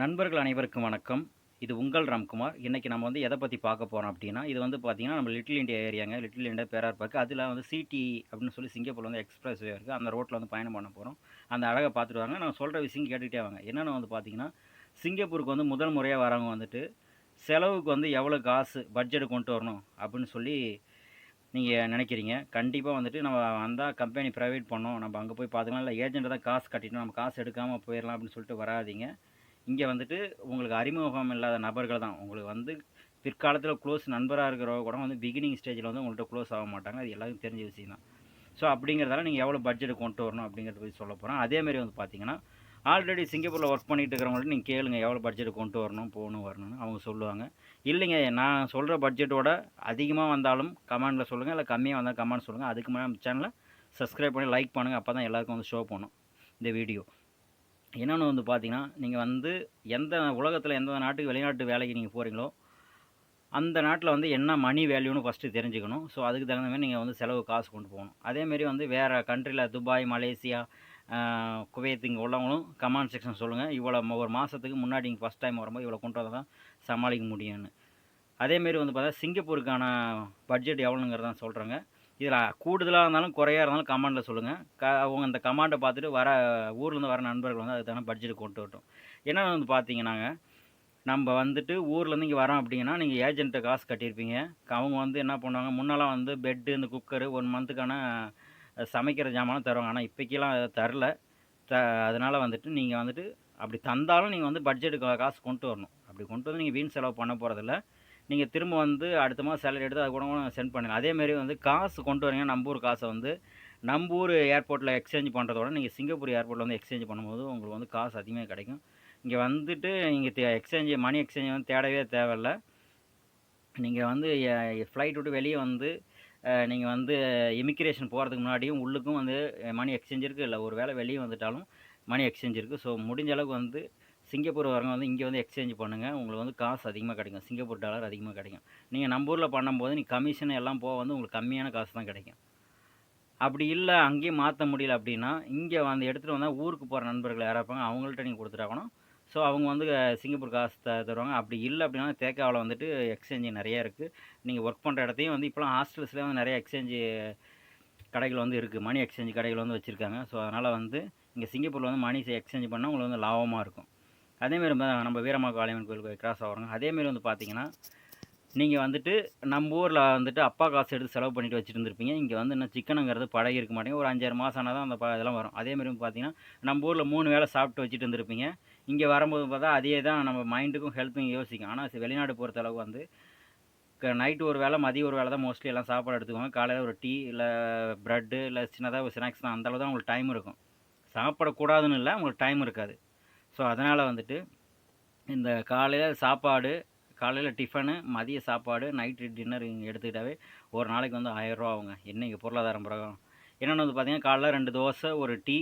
நண்பர்கள் அனைவருக்கும் வணக்கம். இது உங்கள் ராம்குமார். இன்றைக்கி நம்ம வந்து எதை பற்றி பார்க்க போகிறோம் அப்படின்னா இது வந்து பார்த்திங்கன்னா நம்ம லிட்டில் இண்டியா ஏரியாங்க லிட்டில் இண்டியா பேரார் பார்க்கு அதில் வந்து சிடி அப்படின்னு சொல்லி சிங்கப்பூரில் வந்து எக்ஸ்பிரஸ் வே இருக்குது அந்த ரோட்டில் வந்து பயணம் பண்ண போகிறோம் அந்த அழகை பார்த்துட்டு வாங்க. நான் சொல்கிற விஷயம் கேட்டுக்கிட்டே வாங்க. என்னென்னு வந்து பார்த்திங்கன்னா சிங்கப்பூருக்கு வந்து முதல் முறையாக வரவங்க வந்துட்டு செலவுக்கு வந்து எவ்வளோ காசு பட்ஜெட் கொண்டு வரணும் அப்படின்னு சொல்லி நீங்கள் நினைக்கிறீங்க. கண்டிப்பாக வந்துட்டு நம்ம வந்தால் கம்பெனி ப்ரைவேட் பண்ணோம். நம்ம அங்கே போய் பார்த்துக்கலாம் இல்லை ஏஜென்ட் தான் காசு கட்டிட்டோம் நம்ம காசு எடுக்காமல் போயிடலாம் அப்படின்னு சொல்லிட்டு வராதீங்க. இங்கே வந்துட்டு உங்களுக்கு அறிமுகம் இல்லாத நபர்கள் தான். உங்களுக்கு வந்து பிற்காலத்தில் க்ளோஸ் நண்பராக இருக்கிறவங்க கூட வந்து பிகினிங் ஸ்டேஜில் வந்து உங்கள்கிட்ட க்ளோஸ் ஆக மாட்டாங்க. அது எல்லாருக்கும் தெரிஞ்ச விஷயம் தான். ஸோ அப்படிங்கிறதால நீங்கள் எவ்வளோ பட்ஜெட் கொண்டு வரணும் அப்படிங்கிறத பற்றி சொல்ல போகிறோம் அதேமாரி வந்து பார்த்தீங்கன்னா ஆல்ரெடி சிங்கப்பூரில் ஒர்க் பண்ணிட்டு இருக்கிறவங்கள்ட்ட நீங்கள் கேளுங்க எவ்வளோ பட்ஜெட் கொண்டு வரணும் போகணும் வரணும்னு. அவங்க சொல்லுவாங்க. இல்லைங்க நான் சொல்கிற பட்ஜெட்டோட அதிகமாக வந்தாலும் கமெண்டில் சொல்லுங்கள் இல்லை கம்மியாக வந்தாலும் கமெண்ட் சொல்லுங்கள் அதுக்கு மேலே நம்ம சேனலை சப்ஸ்கிரைப் பண்ணி லைக் பண்ணுங்கள் அப்போ தான் எல்லாருக்கும் வந்து ஷோ பண்ணும் இந்த வீடியோ என்னென்னு வந்து பார்த்தீங்கன்னா நீங்கள் வந்து எந்த உலகத்தில் எந்த நாட்டுக்கு வெளிநாட்டு வேலைக்கு நீங்கள் போகிறீங்களோ அந்த நாட்டில் வந்து என்ன மணி வேல்யூன்னு ஃபஸ்ட்டு தெரிஞ்சுக்கணும். ஸோ அதுக்கு தகுந்த மாதிரி நீங்கள் வந்து செலவு காசு கொண்டு போகணும். அதேமாரி வந்து வேறு கண்ட்ரியில் துபாய் மலேசியா குவைத் இங்கே உள்ளவங்களும் கமெண்ட் செக்ஷன் சொல்லுங்கள் இவ்வளோ ஒரு மாதத்துக்கு முன்னாடி நீங்கள் ஃபஸ்ட் டைம் வரும்போது இவ்வளோ கொண்டு வந்தால் தான் சமாளிக்க முடியும்னு. அதேமாரி வந்து பார்த்தா சிங்கப்பூருக்கான பட்ஜெட் எவ்வளோங்கிறதான் சொல்கிறேங்க இதில் கூடுதலாக இருந்தாலும் குறையாக இருந்தாலும் கமாண்டில் சொல்லுங்கள் க அவங்க அந்த கமாண்டை பார்த்துட்டு வர ஊர்லேருந்து வர நண்பர்கள் வந்து அதுக்கான பட்ஜெட் கொண்டு வரட்டும். என்னென்னு வந்து பார்த்தீங்கன்னாங்க நம்ம வந்துட்டு ஊர்லேருந்து இங்கே வரோம் அப்படிங்கன்னா நீங்கள் ஏஜென்ட்டை காசு கட்டியிருப்பீங்க. அவங்க வந்து என்ன பண்ணுவாங்க முன்னெல்லாம் வந்து பெட்டு இந்த குக்கரு ஒன் மந்த்துக்கான சமைக்கிற ஜாமானும் தருவாங்க. ஆனால் இப்போக்கெல்லாம் தரல. த அதனால் வந்துட்டு நீங்கள் வந்துட்டு அப்படி தந்தாலும் நீங்கள் வந்து பட்ஜெட்டுக்கு காசு கொண்டு வரணும். அப்படி கொண்டு வந்து நீங்கள் வீண் செலவு பண்ண போகிறதில்ல நீங்கள் திரும்ப வந்து அடுத்த மாதம் சேலரி எடுத்து அது கூட சென்ட் பண்ணுங்கள் அதேமாரி வந்து காசு கொண்டு வரீங்க நம்ம ஊர் காசை வந்து நம்ம ஊர் ஏர்போர்ட்டில் எக்ஸ்சேஞ்ச் பண்ணுறதோட நீங்கள் சிங்கப்பூர் ஏர்போர்ட்டில் வந்து எக்ஸ்சேஞ்ச் பண்ணும்போது உங்களுக்கு வந்து காசு அதிகமாக கிடைக்கும். இங்கே வந்துட்டு நீங்கள் எக்ஸ்சேஞ்சு மணி எக்ஸ்சேஞ்ச் வந்து தேடவே தேவையில்லை. நீங்கள் வந்து ஃப்ளைட் விட்டு வெளியே வந்து நீங்கள் வந்து இமிக்ரேஷன் போகிறதுக்கு முன்னாடியும் உள்ளுக்கும் வந்து மணி எக்ஸ்சேஞ்ச் இருக்குது இல்லை ஒரு வேளை வெளியே வந்துட்டாலும் மணி எக்ஸ்சேஞ்ச் இருக்குது ஸோ முடிஞ்ச அளவுக்கு வந்து சிங்கப்பூர் வரவங்க வந்து இங்கே வந்து எக்ஸ்சேஞ்ச் பண்ணுங்கள் உங்களுக்கு வந்து காசு அதிகமாக கிடைக்கும். சிங்கப்பூர் டாலர் அதிகமாக கிடைக்கும். நீங்கள் நம்ம ஊரில் பண்ணும்போது நீ கமிஷன் எல்லாம் போக வந்து உங்களுக்கு கம்மியான காசு தான் கிடைக்கும். அப்படி இல்லை அங்கேயும் மாற்ற முடியல அப்படின்னா இங்கே வந்து எடுத்துகிட்டு வந்தால் ஊருக்கு போகிற நண்பர்கள் யாராக இருப்பாங்க அவங்கள்ட்ட நீங்கள் கொடுத்துட்டாகணும் ஸோ அவங்க வந்து சிங்கப்பூர் காசு த தருவாங்க. அப்படி இல்லை அப்படின்னா தேக்காவில் வந்துட்டு எக்ஸ்சேஞ்சு நிறையா இருக்குது நீங்கள் ஒர்க் பண்ணுற இடத்தையும் வந்து இப்போலாம் ஹாஸ்டல்ஸ்லேயே வந்து நிறைய எக்ஸ்சேஞ்சு கடைகள் வந்து இருக்குது மணி எக்ஸ்சேஞ்ச் கடைகள் வந்து வச்சுருக்காங்க. ஸோ அதனால் வந்து இங்கே சிங்கப்பூரில் வந்து மணி எக்ஸ்சேஞ்ச் பண்ணால் உங்களுக்கு வந்து லாபமாக இருக்கும். அதேமாரி நம்ம வீரமா காளியம்மன் கோயிலுக்கு கிராஸ் ஆகிறோங்க. அதேமாரி வந்து பார்த்தீங்கன்னா நீங்கள் வந்துட்டு நம்ம ஊரில் வந்துட்டு அப்பா காசு எடுத்து செலவு பண்ணிட்டு வச்சுட்டு இருந்திருப்பீங்க இங்கே வந்து இன்னும் சிக்கனுங்கிறது பழகி இருக்க மாட்டேங்க ஒரு அஞ்சாறு மாதம் ஆனால் தான் அந்த ப இதெல்லாம் வரும். அதேமாரி வந்து பார்த்தீங்கன்னா நம்ம ஊரில் மூணு வேளை சாப்பிட்டு வச்சுட்டு இருந்திருப்பீங்க இங்கே வரும்போது பார்த்தா அதே தான் நம்ம மைண்டுக்கும் ஹெல்த்துக்கும் யோசிக்கும். ஆனால் வெளிநாடு பொறுத்த அளவுக்கு வந்து நைட்டு ஒரு வேளை மதியம் ஒரு வேளை தான் மோஸ்ட்லி எல்லாம் சாப்பாடு எடுத்துக்குவாங்க. காலையில் ஒரு டீ இல்லை ப்ரெட்டு இல்லை சின்னதாக ஒரு ஸ்நாக்ஸ் தான். அந்தளவு தான் உங்களுக்கு டைம் இருக்கும். சாப்பிடக்கூடாதுன்னு இல்லை உங்களுக்கு டைம் இருக்காது. ஸோ அதனால் வந்துட்டு இந்த காலையில் சாப்பாடு காலையில் டிஃபனு மதிய சாப்பாடு நைட்டு டின்னர் இங்கே எடுத்துக்கிட்டாவே ஒரு நாளைக்கு வந்து ஆயிரரூவா ஆகுங்க. என்னைக்கு பொருளாதாரம் பிரகாரம். என்னென்னு வந்து பார்த்தீங்கன்னா காலைல ரெண்டு தோசை ஒரு டீ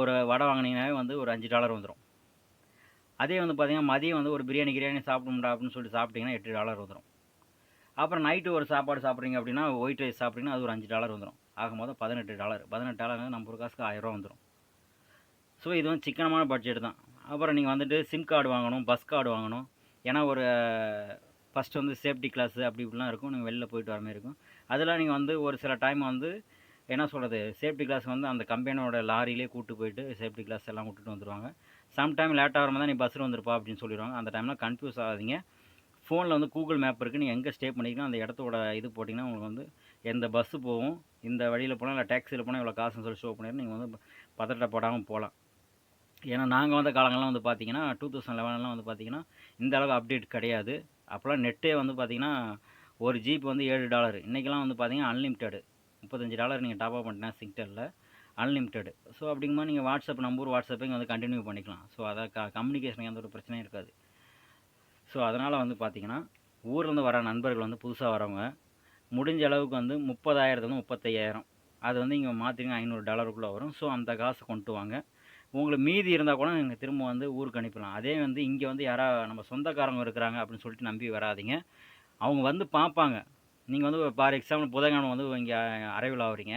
ஒரு வடை வாங்கினீங்கனாவே வந்து ஒரு அஞ்சு டாலர் வந்துடும் அதே வந்து பார்த்தீங்கன்னா மதியம் வந்து ஒரு பிரியாணி கிரியாணி சாப்பிடும்டா அப்படின்னு சொல்லிட்டு சாப்பிட்டிங்கன்னா எட்டு டாலர் வந்துடும் அப்புறம் நைட்டு ஒரு சாப்பாடு சாப்பிட்றீங்க அப்படின்னா ஒயிட் ரைஸ் சாப்பிட்றீங்கன்னா அது ஒரு அஞ்சு டாலர் வந்துடும் ஆகும்போது பதினெட்டு டாலர் பதினெட்டு டாலர் நம்ம ஒரு காசுக்கு ஆயிரரூவா வந்துடும் ஸோ இது வந்து சிக்கனமான பட்ஜெட் தான். அப்புறம் நீங்கள் வந்துட்டு சிம் கார்டு வாங்கணும் பஸ் கார்டு வாங்கணும். ஏன்னா ஒரு ஃபஸ்ட்டு வந்து சேஃப்டி கிளாஸு அப்படி இப்படிலாம் இருக்கும். நீங்கள் வெளில போயிட்டு வர மாதிரி இருக்கும். அதெல்லாம் நீங்கள் வந்து ஒரு சில டைம் வந்து என்ன சொல்கிறது சேஃப்டி கிளாஸ் வந்து அந்த கம்பெனியோட லாரியிலே கூட்டு போயிட்டு சேஃப்டி கிளாஸ் எல்லாம் விட்டுட்டு வந்துடுவாங்க சம்டைம் லேட்டாக வரும்போது நீ பஸ்ஸில் வந்துருப்பா அப்படின்னு சொல்லிடுவாங்க. அந்த டைமில் கன்ஃபியூஸ் ஆகாதீங்க. ஃபோனில் வந்து கூகுள் மேப் இருக்குது நீங்கள் எங்கே ஸ்டே பண்ணிக்கலாம். அந்த இடத்தோட இது போட்டிங்கன்னா உங்களுக்கு வந்து எந்த பஸ்ஸு போகும் இந்த வழியில் போனால் இல்லை டேக்ஸியில் போனால் இவ்வளோ காசுன்னு சொல்லி ஷோ பண்ணிட்டு நீங்கள் வந்து பதட்டப்படாமல் போகலாம். ஏன்னா நாங்கள் வந்த காலங்கள்லாம் வந்து பார்த்தீங்கன்னா டூ தௌசண்ட் லெவன்லாம் வந்து பார்த்தீங்கன்னா இந்த அளவுக்கு அப்டேட் கிடையாது. அப்போல்லாம் நெட்டே வந்து பார்த்திங்கன்னா ஒரு ஜிபி வந்து ஏழு டாலர் இன்றைக்கெல்லாம் வந்து பார்த்திங்கன்னா அன்லிமிட்டெடு முப்பத்தஞ்சு டாலர் நீங்கள் டாப் அப் பண்ணிட்டீங்கன்னா சிக்டரில் அன்லிமிட்டெடு ஸோ அப்படிங்கும்போது நீங்கள் வாட்ஸ்அப் நம்பர் வாட்ஸ்அப்பை இங்கே வந்து கண்டினியூ பண்ணிக்கலாம். ஸோ அதை க கம்யூனிகேஷனுக்கு எந்த ஒரு பிரச்சனையும் இருக்காது. ஸோ அதனால் வந்து பார்த்திங்கன்னா ஊர்லேருந்து வர நண்பர்கள் வந்து புதுசாக வரவங்க முடிஞ்ச அளவுக்கு வந்து முப்பதாயிரத்துலேருந்து முப்பத்தையாயிரம். அது வந்து இங்கே மாற்றிங்க ஐநூறு டாலருக்குள்ளே வரும். ஸோ அந்த காசு கொண்டு வாங்க. உங்களுக்கு மீதி இருந்தால் கூட நீங்கள் திரும்ப வந்து ஊருக்கு அனுப்பலாம் அதே வந்து இங்கே வந்து யாரா நம்ம சொந்தக்காரங்க இருக்கிறாங்க அப்படின்னு சொல்லிட்டு நம்பி வராதீங்க. அவங்க வந்து பார்ப்பாங்க. நீங்கள் வந்து ஃபார் எக்ஸாம்பிள் புதன்கிழமை வந்து இங்கே அரைவில் ஆகுறீங்க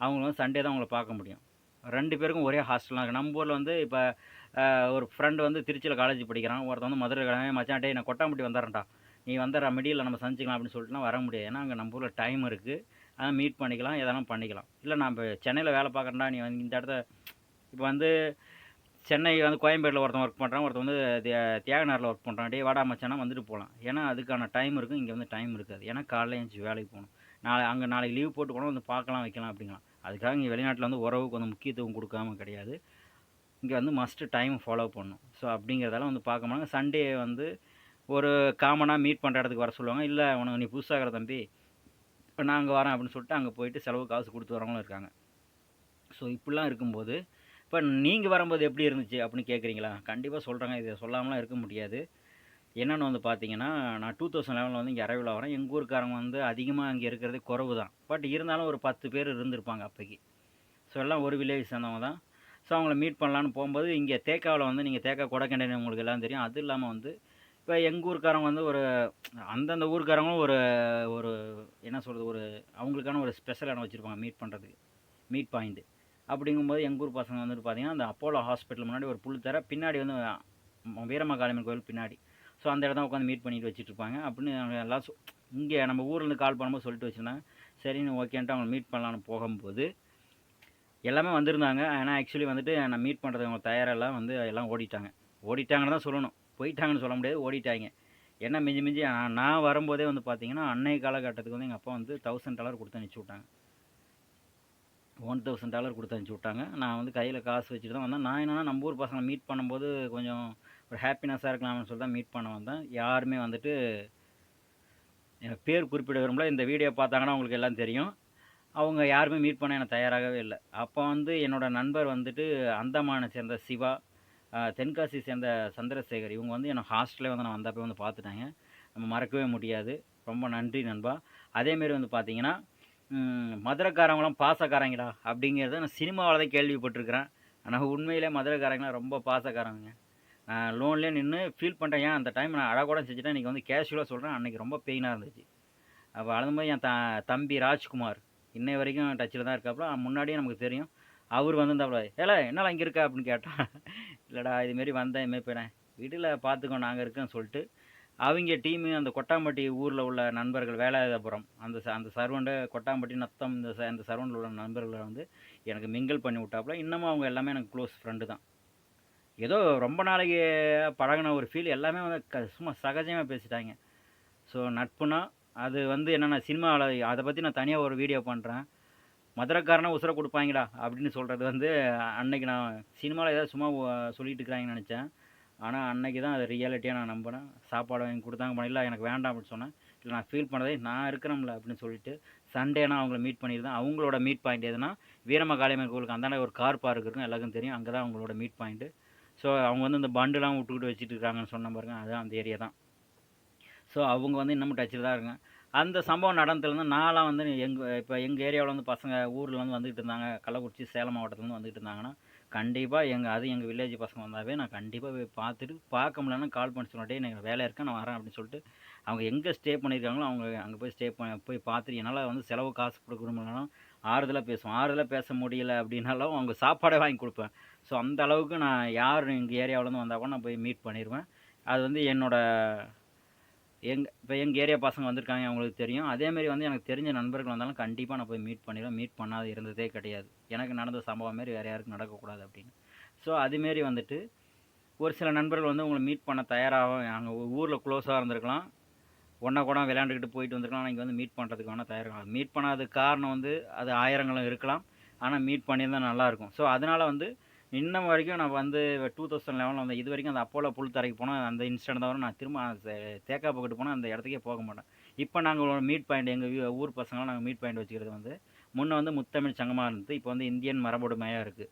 அவங்க வந்து சண்டே தான் உங்களை பார்க்க முடியும். ரெண்டு பேருக்கும் ஒரே ஹாஸ்டலாக இருக்குது நம்ம ஊரில் வந்து இப்போ ஒரு ஃப்ரெண்டு வந்து திருச்சியில் காலேஜ் படிக்கிறான். ஒருத்தன் வந்து மதுரை கிழமை மச்சான் டேய் நான் கொட்டாம்பட்டி வந்துடுறேன்டா. நீ வந்துடுற மிடியில் நம்ம சந்திச்சிக்கலாம் அப்படின்னு சொல்லிட்டுலாம் வர முடியாது. ஏன்னா அங்கே நம்ம ஊரில் டைம் இருக்குது அதான் மீட் பண்ணிக்கலாம் எதனா பண்ணிக்கலாம். இல்லை நம்ம சென்னையில் வேலை பார்க்குறேன்டா. நீ வந்து இந்த இடத்த இப்போ வந்து சென்னை வந்து கோயம்பேட்டில் ஒருத்தன் ஒர்க் பண்ணுறான் ஒருத்தன் வந்து தியாகநகரில் ஒர்க் பண்ணுறான் டே வாடா மச்சானா வந்துட்டு போகலாம் ஏன்னா அதுக்கான டைம் இருக்கும் இங்கே வந்து டைம் இருக்காது. ஏன்னா காலையில் எழுந்துச்சி வேலைக்கு போகணும். நாளை அங்கே நாளைக்கு லீவ் போட்டு போனால் வந்து பார்க்கலாம் வைக்கலாம் அப்படிங்கலாம். அதுக்காக இங்கே வெளிநாட்டில் வந்து உறவுக்கு வந்து முக்கியத்துவம் கொடுக்காம கிடையாது. இங்கே வந்து மஸ்ட்டு டைம் ஃபாலோ பண்ணும் ஸோ அப்படிங்கிறதால வந்து பார்க்க மாட்டாங்க. சண்டே வந்து ஒரு காமனாக மீட் பண்ணுற இடத்துக்கு வர சொல்லுவாங்க. இல்லை உனக்கு நீ புதுசாகிற தம்பி. இப்போ நான் அங்கே வரேன் அப்படின்னு சொல்லிட்டு அங்கே போயிட்டு செலவு காசு கொடுத்து வரவங்களும் இருக்காங்க. ஸோ இப்படிலாம் இருக்கும்போது இப்போ நீங்கள் வரும்போது எப்படி இருந்துச்சு அப்படின்னு கேட்குறீங்களா கண்டிப்பாக சொல்கிறாங்க இதை சொல்லாமலாம் இருக்க முடியாது. என்னென்னு வந்து பார்த்தீங்கன்னா நான் டூ தௌசண்ட் லெவனில் வந்து இங்கே அரைவில் வரேன். எங்கள் ஊருக்காரங்க வந்து அதிகமாக இங்கே இருக்கிறது குறவு தான். பட் இருந்தாலும் ஒரு பத்து பேர் இருந்திருப்பாங்க அப்போக்கி. ஸோ எல்லாம் ஒரு வில்லேஜ் சேர்ந்தவங்க தான். ஸோ அவங்கள மீட் பண்ணலான்னு போகும்போது இங்கே தேக்காவில் வந்து நீங்கள் தேக்கா கொடைக்கண்டை உங்களுக்கு எல்லாம் தெரியும். அது இல்லாமல் வந்து இப்போ எங்கள் ஊருக்காரங்க வந்து ஒரு அந்தந்த ஊருக்காரங்களும் ஒரு ஒரு என்ன சொல்கிறது ஒரு அவங்களுக்கான ஒரு ஸ்பெஷல் இடம் வச்சுருப்பாங்க மீட் பண்ணுறதுக்கு மீட் பாயிண்ட்டு அப்படிங்கும்போது எங்கள் ஊர் பசங்க வந்துட்டு பார்த்தீங்கன்னா அந்த அப்போலோ ஹாஸ்பிட்டல் முன்னாடி ஒரு புல் தர பின்னாடி வந்து வீரமகாளியம்மன் கோயில் பின்னாடி. ஸோ அந்த இடம் உட்காந்து மீட் பண்ணிட்டு வச்சுட்டு இருப்பாங்க அப்படின்னு எல்லாம் சொ- இங்கே நம்ம ஊர்லேருந்து கால் பண்ணும்போது சொல்லிட்டு வச்சுருந்தாங்க. சரின்னு ஓகேன்ட்டு அவங்க மீட் பண்ணலான்னு போகும்போது எல்லாமே வந்திருந்தாங்க. ஆனால் ஆக்சுவலி வந்துட்டு நான் மீட் பண்ணுறது அவங்க தயாரெல்லாம் வந்து எல்லாம் ஓடிட்டாங்க. ஓடிட்டாங்கன்னு தான் சொல்லணும். போயிட்டாங்கன்னு சொல்ல முடியாது. ஓடிட்டாங்க. என்ன மிஞ்சி மிஞ்சி நான் வரும்போதே வந்து பார்த்தீங்கன்னா அன்னை காலகட்டத்துக்கு வந்து எங்கள் அப்பா வந்து தௌசண்ட் டாலர் கொடுத்து அனுப்பிச்சி விட்டாங்க. ஒன் தௌசண்ட் டாலர் கொடுத்து அனுப்பிச்சி விட்டாங்க. நான் வந்து கையில் காசு வச்சுட்டு தான் வந்தேன். நான் என்னென்னா நம்ம ஊர் பசங்களை மீட் பண்ணும்போது கொஞ்சம் ஒரு ஹாப்பினஸ்ஸாக இருக்கலாம்னு சொல்லி தான் மீட் பண்ண வந்தேன். யாருமே வந்துட்டு எனக்கு பேர் குறிப்பிட விரும்பல. இந்த வீடியோ பார்த்தாங்கன்னா உங்களுக்கு எல்லாம் தெரியும். அவங்க யாருமே மீட் பண்ண எனக்கு தயாராகவே இல்லை. அப்போ வந்து என்னோட நண்பர் வந்துட்டு அந்தமானை சேர்ந்த சிவா தென்காசி சேர்ந்த சந்திரசேகர் இவங்க வந்து என்னை ஹாஸ்டலே வந்து நான் வந்தப்போ வந்து பார்த்துட்டாங்க. நம்ம மறக்கவே முடியாது. ரொம்ப நன்றி நண்பா. அதேமாரி வந்து பார்த்தீங்கன்னா மதுரைக்காரவங்களாம் மதுரைக்காரங்களாம் பாசக்காரங்களா அப்படிங்கிறத நான் சினிமாவில் தான் கேள்விப்பட்டிருக்கிறேன். ஆனால் உண்மையிலே மதுரைக்காரங்களாம் ரொம்ப பாசக்காரங்க. நான் லோன்லேயே நின்று ஃபீல் பண்ணுறேன் ஏன் அந்த டைம் நான் அழகூட செஞ்சுட்டேன். இன்றைக்கி வந்து கேஷுவலாக சொல்கிறேன் அன்றைக்கி ரொம்ப பெயினாக இருந்துச்சு. அப்போ அழுதும்போது என் த தம்பி ராஜ்குமார் இன்னை வரைக்கும் டச்சில் தான் இருக்காப்புல. முன்னாடியே நமக்கு தெரியும். அவர் வந்திருந்தாப்புல. ஏல என்னால் இங்கே இருக்கா? அப்படின்னு கேட்டான் இல்லைடா இதுமாரி வந்தேன் இதுமாரி போயிட்டேன். வீட்டில் பார்த்துக்கோ நாங்கள் இருக்கேன்னு சொல்லிட்டு அவங்க டீமு அந்த கொட்டாம்பட்டி ஊரில் உள்ள நண்பர்கள் வேலாயுதபுரம் அந்த ச- அந்த சர்வண்ட கொட்டாம்பட்டி நத்தம் இந்த ச- அந்த சர்வண்டில் உள்ள நண்பர்களை வந்து எனக்கு மிங்கிள் பண்ணி விட்டாப்புல. இன்னமும் அவங்க எல்லாமே எனக்கு க்ளோஸ் ஃப்ரெண்டு தான். ஏதோ ரொம்ப நாளைக்கு பழகின ஒரு ஃபீல் எல்லாமே வந்து க சும்மா சகஜமாக பேசிட்டாங்க. ஸோ நட்புனா அது வந்து என்னென்னா சினிமாவில் அதை பற்றி நான் தனியாக ஒரு வீடியோ பண்ணுறேன் மதுரைக்காரனா உசுரை கொடுப்பாங்களா அப்படின்னு சொல்கிறது வந்து அன்னைக்கு நான் சினிமாவில் ஏதாவது சும்மா சொல்லிகிட்டு சொல்லிட்டு இருக்கிறாங்கன்னு நினச்சேன். ஆனால் அன்னைக்கு தான் அது ரியாலிட்டியாக நான் நம்பினேன். சாப்பாடு வாங்கி கொடுத்தாங்க பண்ணலாம் எனக்கு வேண்டாம் அப்படின்னு சொன்னேன். இல்லை நான் ஃபீல் பண்ணதே நான் இருக்கிறோம்ல அப்படின்னு சொல்லிட்டு சண்டேனா அவங்கள மீட் பண்ணியிருந்தேன். அவங்களோட மீட் பாயிண்ட் எதுனா வீரமகாளியம்மன் கோவிலுக்கு அந்தாண்ட ஒரு கார் பார்க் இருக்குன்னு எல்லாருக்கும் தெரியும். அங்கே தான் அவங்களோட மீட் பாயிண்ட்டு ஸோ அவங்க வந்து இந்த பண்டுலாம் விட்டுக்கிட்டு வச்சுட்டு இருக்காங்கன்னு சொன்ன பாருங்க அதுதான் அந்த ஏரியா தான். ஸோ அவங்க வந்து இன்னமும் டச்சில் தான் இருங்க அந்த சம்பவம் நடந்ததுலேருந்து நான்லாம் வந்து எங்கள் இப்போ எங்கள் ஏரியாவில் வந்து பசங்க ஊரில் வந்து வந்துகிட்டு இருந்தாங்க. கள்ளக்குறிச்சி சேலம் மாவட்டத்துலேருந்து வந்துகிட்டு இருந்தாங்கன்னா கண்டிப்பாக எங்கள் அது எங்கள் வில்லேஜ் பசங்க வந்தாவே நான் கண்டிப்பாக போய் பார்த்துட்டு பார்க்க முடியலன்னா கால் பண்ணி சொன்னே எனக்கு வேலை இருக்கேன் நான் வரேன் அப்படின்னு சொல்லிட்டு அவங்க எங்கே ஸ்டே பண்ணியிருக்காங்களோ அவங்க அங்கே போய் ஸ்டே பண்ண போய் பார்த்துட்டு என்னால் வந்து செலவு காசு கொடுக்க முடியலனாலும் ஆறுதலாக பேசுவோம் ஆறுதலாக பேச முடியல அப்படின்னாலும் அவங்க சாப்பாடே வாங்கி கொடுப்பேன். ஸோ அந்த அளவுக்கு நான் யார் எங்கள் ஏரியாவிலேருந்து வந்தால் கூட நான் போய் மீட் பண்ணிடுவேன் அது வந்து என்னோடய எங் இப்போ எங்கள் ஏரியா பசங்க வந்திருக்காங்க அவங்களுக்கு தெரியும். அதேமாரி வந்து எனக்கு தெரிஞ்ச நண்பர்கள் வந்தாலும் கண்டிப்பாக நான் போய் மீட் பண்ணிடுவேன். மீட் பண்ணாத இருந்ததே கிடையாது. எனக்கு நடந்த சம்பவம் மாரி வேறு யாருக்கும் நடக்கக்கூடாது அப்படின்னு. ஸோ அதுமாரி வந்துட்டு ஒரு சில நண்பர்கள் வந்து உங்களை மீட் பண்ண தயாராகும் அங்கே ஊரில் க்ளோஸாக இருந்திருக்கலாம். ஒன்றா கூட விளையாண்டுக்கிட்டு போயிட்டு வந்திருக்கலாம். ஆனால் இங்கே வந்து மீட் பண்ணுறதுக்கு வேணால் தயாராகலாம். மீட் பண்ணாத காரணம் வந்து அது ஆயிரங்களும் இருக்கலாம். ஆனால் மீட் பண்ணியிருந்தால் நல்லாயிருக்கும் ஸோ அதனால் வந்து இன்ன வரைக்கும் நான் வந்து டூ தௌசண்ட் லெவனில் வந்து இது வரைக்கும் அந்த அப்போலோ புல் தரைக்கு போனால் அந்த இன்ஸ்டன்ட் தவிர நான் திரும்ப தேக்கா பக்கெட்டு போனால் அந்த இடத்துக்கே போக மாட்டேன். இப்போ நாங்கள் மீட் பாயிண்ட் எங்கள் ஊர் பசங்களாம் நாங்கள் மீட் பாயிண்ட் வச்சுக்கிறது வந்து முன்னே வந்து முத்தமிழ் சங்கமாக இருந்தது இப்போ வந்து இந்தியன் மரபோடு மரபுடைமையாக இருக்குது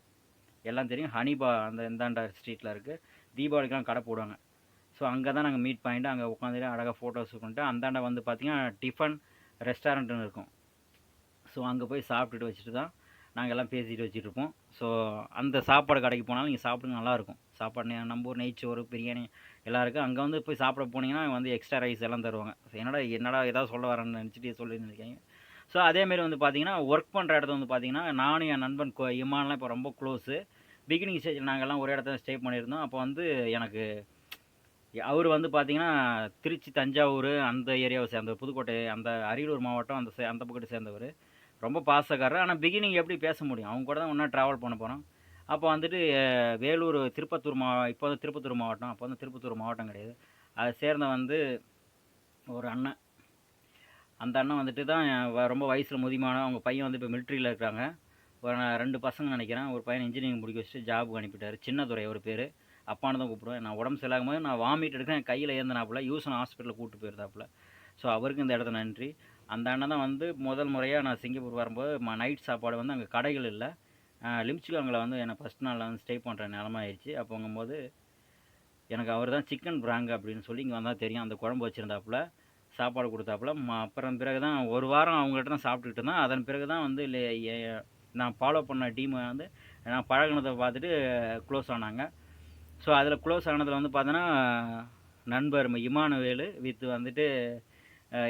எல்லாம் தெரியும். ஹனிபா அந்த இந்தாண்ட ஸ்ட்ரீட்டில் இருக்குது தீபாவளிக்கெலாம் கடை போடுவாங்க. ஸோ அங்கே தான் நாங்கள் மீட் பாயிண்ட்டு அங்கே உட்காந்துட்டு அழகாக ஃபோட்டோஸ் கொண்டு அந்தாண்ட வந்து பார்த்திங்கன்னா டிஃபன் ரெஸ்டாரண்ட்டுன்னு இருக்கும். ஸோ அங்கே போய் சாப்பிட்டுட்டு வச்சுட்டு தான் நாங்கள் எல்லாம் பேசிட்டு வச்சுட்டு இருப்போம். ஸோ அந்த சாப்பாடு கடைக்கு போனாலும் நீங்கள் சாப்பிடுங்க நல்லாயிருக்கும். சாப்பாடு நம்பூர் நம்ம ஊர் நெய்ச்சோறு பிரியாணி எல்லாம் இருக்குது அங்கே வந்து போய் சாப்பிட போனீங்கன்னா வந்து எக்ஸ்ட்ரா ரைஸ் எல்லாம் தருவாங்க. என்னடா என்னடா ஏதாவது சொல்ல வரேன்னு நினச்சிட்டு சொல்லி நினைக்காங்க ஸோ அதேமாரி வந்து பார்த்தீங்கன்னா ஒர்க் பண்ணுற இடத்த வந்து பார்த்தீங்கன்னா நானும் என் நண்பன் கோ இமான்லாம் இப்போ ரொம்ப க்ளோஸு பிகினிங் ஸ்டேஜில் நாங்கள்லாம் ஒரே இடத்துல ஸ்டே பண்ணியிருந்தோம். அப்போ வந்து எனக்கு அவர் வந்து பார்த்தீங்கன்னா திருச்சி தஞ்சாவூர் அந்த ஏரியாவை சேர்ந்த புதுக்கோட்டை அந்த அரியலூர் மாவட்டம் அந்த சே- அந்த பக்கத்தை சேர்ந்தவர். ரொம்ப பாசக்காரர். ஆனால் பிகினிங் எப்படி பேச முடியும்? அவங்க கூட தான் ஒன்றா ட்ராவல் பண்ண போகிறோம் அப்போ வந்துட்டு வேலூர் திருப்பத்தூர் மா இப்போ வந்து திருப்பத்தூர் மாவட்டம் அப்போ வந்து திருப்பத்தூர் மாவட்டம் கிடையாது. அதை சேர்ந்த வந்து ஒரு அண்ணன். அந்த அண்ணன் வந்துட்டு தான் ரொம்ப வயசில் முதியமான அவங்க பையன் வந்து இப்போ மிலிட்ரியில் இருக்கிறாங்க ஒரு நான் ரெண்டு பசங்க நினைக்கிறேன். ஒரு பையன் இன்ஜினியரிங் முடிக்க வச்சுட்டு ஜாபுக்கு அனுப்பிட்டார். சின்னதுரை ஒரு பேர். அப்பான்னு தான் கூப்பிடுவேன். நான் உடம்பு சரியில்லாகும் போது நான் வாமிட் எடுக்கிறேன். என் கையில் ஏந்தினாப்புல. யூசன் ஹாஸ்பிட்டலில் கூப்பிட்டு போயிருந்தாப்புல. ஸோ அவருக்கு இந்த இடத்த நன்றி. அந்த அண்ணன் தான் வந்து முதல் முறையாக நான் சிங்கப்பூர் வரும்போது நைட் சாப்பாடு வந்து அங்கே கடைகள் இல்லை. லிம்ச்சிகாங்கில் வந்து என்னை ஃபஸ்ட் நாளில் வந்து ஸ்டே பண்ணுற நிலமை ஆயிடுச்சு. அப்போங்கும்போது எனக்கு அவர் தான் சிக்கன் பிராங்க் அப்படின்னு சொல்லி இங்கே வந்தால் தெரியும். அந்த குழம்பு வச்சுருந்தாப்புல சாப்பாடு கொடுத்தாப்புல. ம- அப்புறம் பிறகு தான் ஒரு வாரம் அவங்கள்ட்ட தான் சாப்பிட்டுக்கிட்டு இருந்தேன். அதன் பிறகு தான் வந்து இல்லை நான் ஃபாலோ பண்ண டீமை வந்து நான் பழகுனதை பார்த்துட்டு க்ளோஸ் ஆனாங்க. ஸோ அதில் க்ளோஸ் ஆனதில் வந்து பார்த்தோன்னா நண்பர் இமானுவேலு வித் வந்துட்டு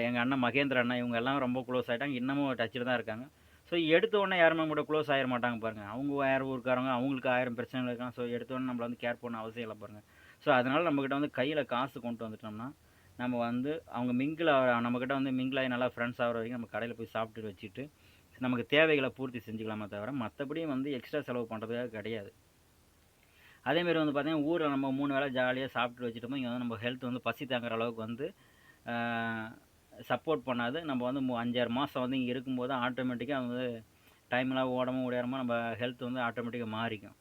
எங்கள் அண்ணன் மகேந்திர அண்ணன் இவங்க எல்லாம் ரொம்ப க்ளோஸ் ஆகிட்டாங்க இன்னமும் டச்சில் தான் இருக்காங்க. ஸோ எடுத்தோடனே யாருமே கூட க்ளோஸ் ஆகிட மாட்டாங்க பாருங்கள் அவங்க வேறு ஊருக்காரங்க அவங்களுக்கு ஆயிரம் பிரச்சனைகள் இருக்காங்க. ஸோ எடுத்தோடனே நம்மளை வந்து கேர் பண்ண அவசியம் இல்லை பாருங்கள் ஸோ அதனால் நம்மக்கிட்ட வந்து கையில் காசு கொண்டு வந்துட்டோம்னா நம்ம வந்து அவங்க மிங்கிள் நம்மக்கிட்ட வந்து மிங்கிள் ஆகி நல்லா ஃப்ரெண்ட்ஸ் ஆகிற வரைக்கும் நம்ம கடையில் போய் சாப்பிட்டு வச்சுட்டு நமக்கு தேவைகளை பூர்த்தி செஞ்சுக்கலாமே தவிர மற்றபடி வந்து எக்ஸ்ட்ரா செலவு பண்ணுறதுக்காக கிடையாது. அதேமாரி வந்து பார்த்திங்கன்னா ஊரில் நம்ம மூணு வேளை ஜாலியாக சாப்பிட்டு வச்சுட்டோமோ இங்கே வந்து நம்ம ஹெல்த் வந்து பசி தாங்குற அளவுக்கு வந்து சப்போர்ட் பண்ணாது. நம்ம வந்து மு- அஞ்சாறு மாதம் வந்து இங்கே இருக்கும்போது ஆட்டோமேட்டிக்காக வந்து டைம்லாம் ஓடமோ ஓடியாரமோ நம்ம ஹெல்த் வந்து ஆட்டோமேட்டிக்காக மாறிக்கும்.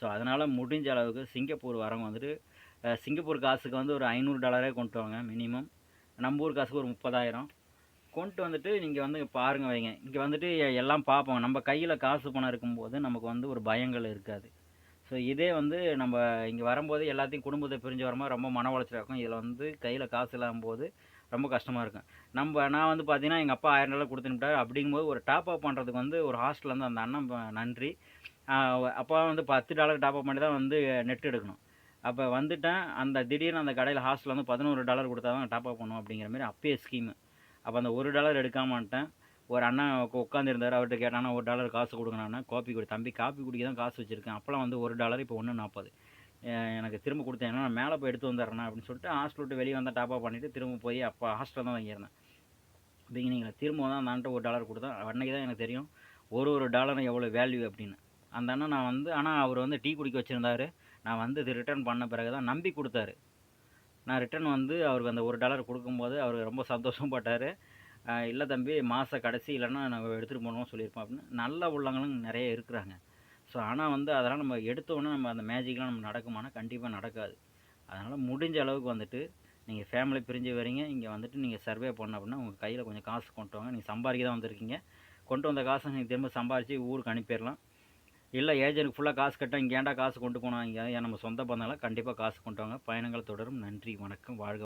ஸோ அதனால் முடிஞ்ச அளவுக்கு சிங்கப்பூர் வரவங்க வந்துட்டு சிங்கப்பூர் காசுக்கு வந்து ஒரு ஐநூறு டாலரே கொண்டு வாங்க மினிமம் நம்ம ஊர் காசுக்கு ஒரு முப்பதாயிரம். கொண்டு வந்துட்டு நீங்கள் வந்து பாருங்க வைங்க. இங்கே வந்துட்டு எல்லாம் பார்ப்போம் நம்ம கையில் காசு பணம் இருக்கும்போது நமக்கு வந்து ஒரு பயங்கள் இருக்காது. ஸோ இதே வந்து நம்ம இங்கே வரும்போது எல்லாத்தையும் குடும்பத்தை பிரிஞ்சு வரும்போது ரொம்ப மன உளைச்சல் இருக்கும் இதில் வந்து கையில் காசு இல்லாமல் போது ரொம்ப கஷ்டமாக இருக்கும். நம்ம நான் வந்து பார்த்தீங்கன்னா எங்கள் அப்பா ஆயிரம் டாலர் கொடுத்துட்டாரு அப்படிங்கும்போது ஒரு டாப் அப் பண்ணுறதுக்கு வந்து ஒரு ஹாஸ்டல் வந்து அந்த அண்ணன் நன்றி. அப்பா வந்து பத்து டாலர் டாப் அப் பண்ணி தான் வந்து நெட் எடுக்கணும். அப்போ வந்துட்டேன். அந்த திடீர்னு அந்த கடையில் ஹாஸ்டல் வந்து பதினோரு டாலர் கொடுத்தா தான் டாப் அப் பண்ணும் அப்படிங்கிற மாதிரி அப்பயே ஸ்கீமு அப்போ அந்த ஒரு டாலர் எடுக்காமட்டேன் ஒரு அண்ணன் உட்காந்துருந்தார் அவர்கிட்ட கேட்டானா ஒரு டாலர் காசு கொடுங்கண்ணா காப்பி குடி தம்பி காப்பி குடிக்க தான் காசு வச்சுருக்கேன். அப்போலாம் வந்து ஒரு டாலர் இப்போ ஒன்று நாற்பது எனக்கு திரும்ப கொடுத்தேன். நான் மேலே போய் எடுத்து வந்துடுறேன் அப்படின்னு சொல்லிட்டு ஹாஸ்டல் விட்டு வெளியே வந்தால் டாப் அப் பண்ணிவிட்டு திரும்ப போய் அப்போ ஹாஸ்டலில் தான் வாங்கியிருந்தேன். பிகினிங்கில் திரும்ப தான் அந்த அண்ணன் ஒரு டாலர் கொடுத்தேன் அன்னைக்கு தான் எனக்கு தெரியும் ஒரு ஒரு டாலரும் எவ்வளோ வேல்யூ அப்படின்னு. அந்த அண்ணன் நான் வந்து ஆனால் அவர் வந்து டீ குடிக்க வச்சுருந்தாரு. நான் வந்து இது ரிட்டர்ன் பண்ண பிறகு தான் நம்பி கொடுத்தாரு. நான் ரிட்டர்ன் வந்து அவருக்கு அந்த ஒரு டாலர் கொடுக்கும்போது அவர் ரொம்ப சந்தோஷம் பட்டார். இல்லை தம்பி மாத கடைசி இல்லைன்னா நான் எடுத்துகிட்டு போகணும்னு சொல்லியிருப்பேன் அப்படின்னு. நல்ல உள்ளங்களும் நிறைய இருக்கிறாங்க. ஸோ ஆனால் வந்து அதெல்லாம் நம்ம எடுத்தோன்னே நம்ம அந்த மேஜிக்லாம் நம்ம நடக்குமானா கண்டிப்பாக நடக்காது. அதனால் முடிஞ்ச அளவுக்கு வந்துட்டு நீங்கள் ஃபேமிலி பிரிஞ்சு வரீங்க. இங்கே வந்துட்டு நீங்கள் சர்வே பண்ண அப்படின்னா உங்கள் கையில் கொஞ்சம் காசு கொண்டு வாங்க. நீங்கள் சம்பாதிக்க தான் வந்திருக்கீங்க. கொண்டு வந்த காசை நீங்கள் திரும்ப சம்பாரித்து ஊருக்கு அனுப்பிடலாம். இல்லை ஏஜென்ட் ஃபுல்லாக காசு கட்ட இங்கே ஏன்டா காசு கொண்டு போனாங்க? ஏன் நம்ம சொந்த பந்தங்களாம் கண்டிப்பாக காசு கொண்டு வாங்க. பயணங்கள் தொடரும். நன்றி. வணக்கம். வாழ்க